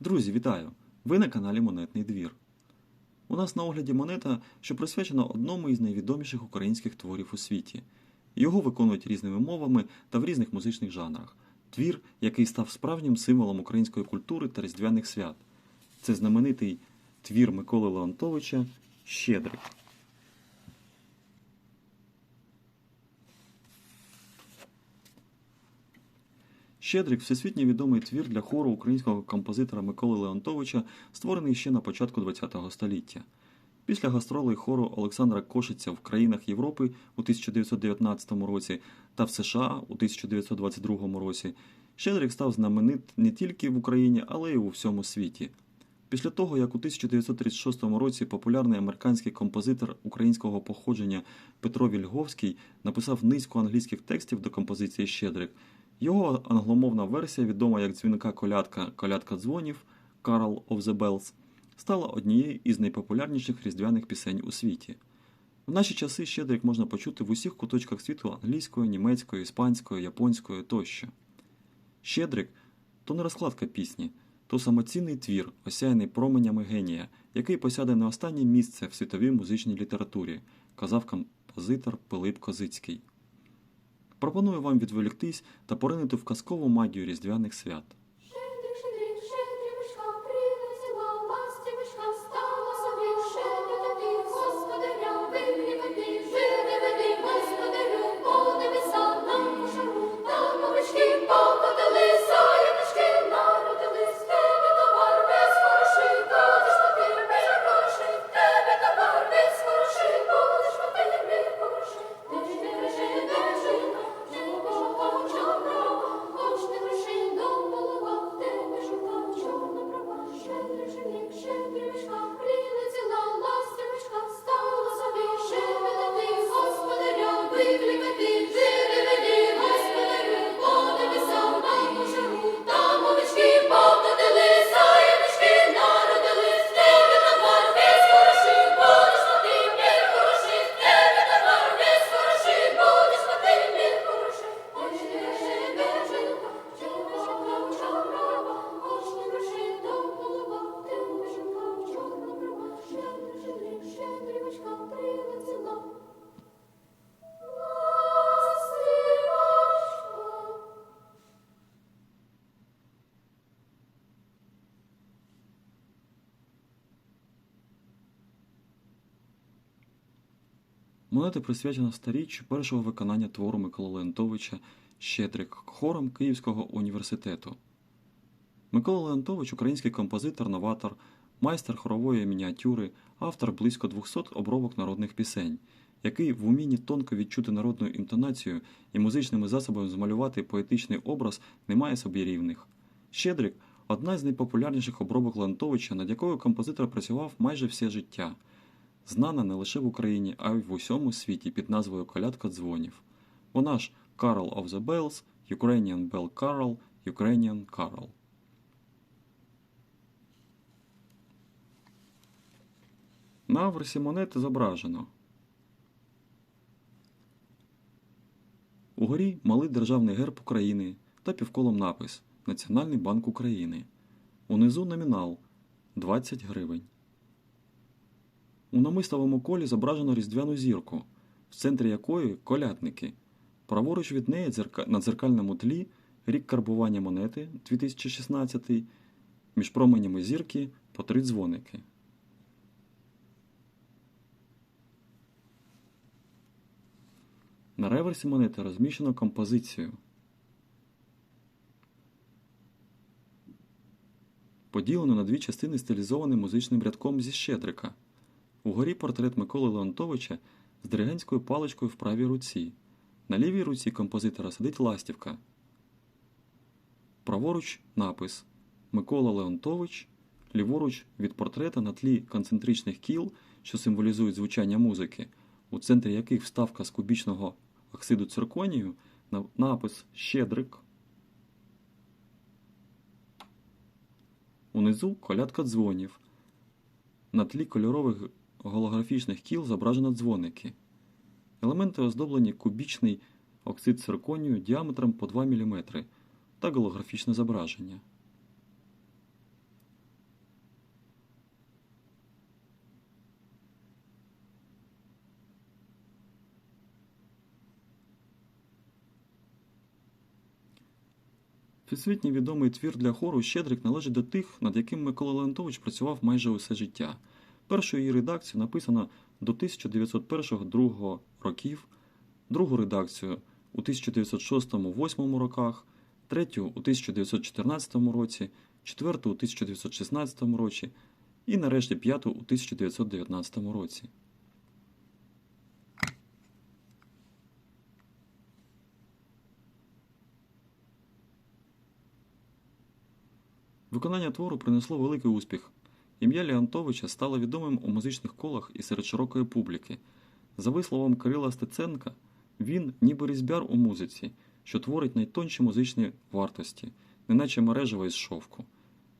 Друзі, вітаю! Ви на каналі Монетний двір. У нас на огляді монета, що присвячена одному із найвідоміших українських творів у світі. Його виконують різними мовами та в різних музичних жанрах. Твір, який став справжнім символом української культури та різдвяних свят. Це знаменитий твір Миколи Леонтовича Щедрик. Щедрик всесвітньо відомий твір для хору українського композитора Миколи Леонтовича, створений ще на початку ХХ століття. Після гастролей хору Олександра Кошиця в країнах Європи у 1919 році та в США у 1922 році Щедрик став знаменит не тільки в Україні, але й у всьому світі. Після того, як у 1936 році популярний американський композитор українського походження Петро Вільговський написав низку англійських текстів до композиції Щедрик, його англомовна версія, відома як дзвінка колядка Колядка дзвонів Carol of the Bells, стала однією із найпопулярніших різдвяних пісень у світі. В наші часи Щедрик можна почути в усіх куточках світу англійською, німецькою, іспанською, японською тощо. Щедрик то не розкладка пісні, то самоцінний твір, осяяний променями генія, який посяде не останнє місце в світовій музичній літературі, казав композитор Пилип Козицький. Пропоную вам відволіктись та поринути в казкову магію різдвяних свят. Монета присвячена сторіччю першого виконання твору Миколи Леонтовича Щедрик хором Київського університету. Микола Леонтович український композитор, новатор, майстер хорової мініатюри, автор близько 200 обробок народних пісень, який в умінні тонко відчути народну інтонацію і музичними засобами змалювати поетичний образ не має собі рівних. Щедрик одна з найпопулярніших обробок Леонтовича, над якою композитор працював майже все життя знана не лише в Україні, а й в усьому світі під назвою Колядка дзвонів. Вона ж Carol of the Bells, Ukrainian Bell Carol, Ukrainian Carol. На аверсі монети зображено. Угорі малий державний герб України та півколом напис Національний банк України. Унизу номінал 20 гривень. У намистовому колі зображено різдвяну зірку, в центрі якої колядники. Праворуч від неї на дзеркальному тлі рік карбування монети 2016, між променями зірки по три дзвоники. На реверсі монети розміщено композицію. Поділену на дві частини стилізованим музичним рядком зі щедрика. Угорі портрет Миколи Леонтовича з диригентською паличкою в правій руці. На лівій руці композитора сидить ластівка. Праворуч напис Микола Леонтович, ліворуч від портрета на тлі концентричних кіл, що символізують звучання музики, у центрі яких вставка з кубічного оксиду цирконію, напис Щедрик. Унизу колядка дзвонів. На тлі кольорових голографічних кіл зображено дзвоники. Елементи оздоблені кубічний оксид цирконію діаметром по 2 мм та голографічне зображення. Всесвітньо відомий твір для хору Щедрик належить до тих, над яким Микола Леонтович працював майже усе життя. Першу її редакцію написано до 1901-2 років, другу редакцію у 1906-8 роках, третю у 1914 році, четверту у 1916 році і нарешті п'яту у 1919 році. Виконання твору принесло великий успіх. Ім'я Леонтовича стало відомим у музичних колах і серед широкої публіки. За висловом Кирила Стеценка, він ніби різьбяр у музиці, що творить найтонші музичні вартості, неначе мережево із шовку.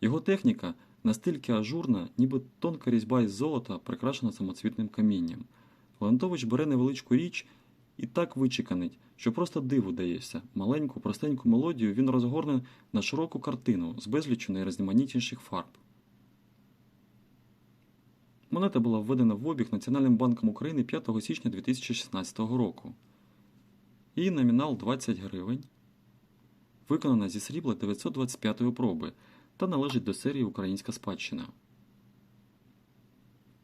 Його техніка настільки ажурна, ніби тонка різьба із золота, прикрашена самоцвітним камінням. Леонтович бере невеличку річ і так вичеканить, що просто диву даєшся. Маленьку, простеньку мелодію він розгорне на широку картину з безлічу найрізноманітніших фарб. Монета була введена в обіг Національним банком України 5 січня 2016 року. Її номінал 20 гривень. Виконана зі срібла 925 проби та належить до серії Українська спадщина.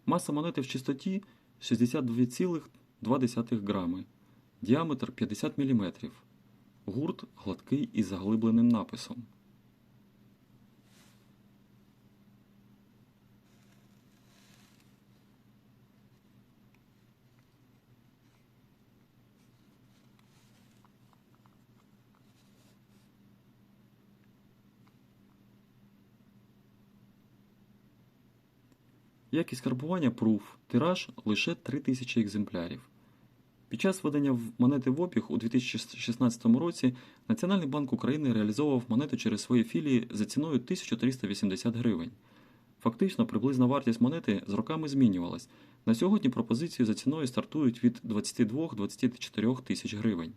Маса монети в чистоті 62,2 грами, діаметр 50 мм, гурт гладкий із заглибленим написом. Якість карбування пруф, тираж лише 3000 екземплярів. Під час введення монети в обіг у 2016 році Національний банк України реалізовував монету через свої філії за ціною 1380 гривень. Фактично, приблизна вартість монети з роками змінювалась. На сьогодні пропозиції за ціною стартують від 22-24 тисяч гривень.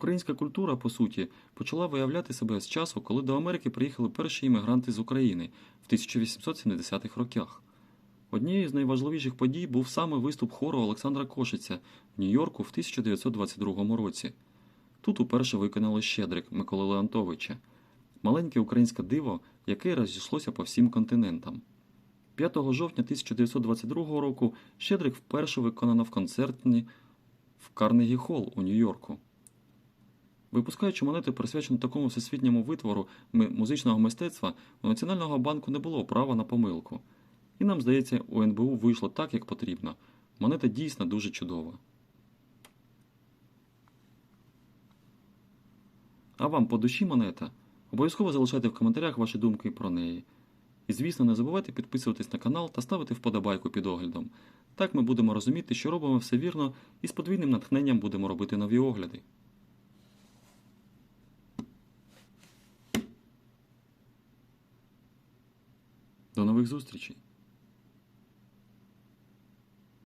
Українська культура, по суті, почала виявляти себе з часу, коли до Америки приїхали перші іммігранти з України в 1870-х роках. Однією з найважливіших подій був саме виступ хору Олександра Кошиця в Нью-Йорку в 1922 році. Тут уперше виконали Щедрик Миколи Леонтовича, маленьке українське диво, яке розійшлося по всім континентам. 5 жовтня 1922 року Щедрик вперше виконано в концертні в Карнегі Холл у Нью-Йорку. Випускаючи монети, присвячені такому всесвітньому витвору музичного мистецтва, у Національного банку не було права на помилку. І нам здається, у НБУ вийшло так, як потрібно. Монета дійсно дуже чудова. А вам по душі монета? Обов'язково залишайте в коментарях ваші думки про неї. І, звісно, не забувайте підписуватись на канал та ставити вподобайку під оглядом. Так ми будемо розуміти, що робимо все вірно, і з подвійним натхненням будемо робити нові огляди. До нових зустрічей!